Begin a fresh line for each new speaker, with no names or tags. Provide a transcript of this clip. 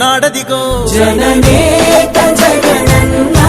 వస్తున్నాడదిగో
జననేత జగనన్నా.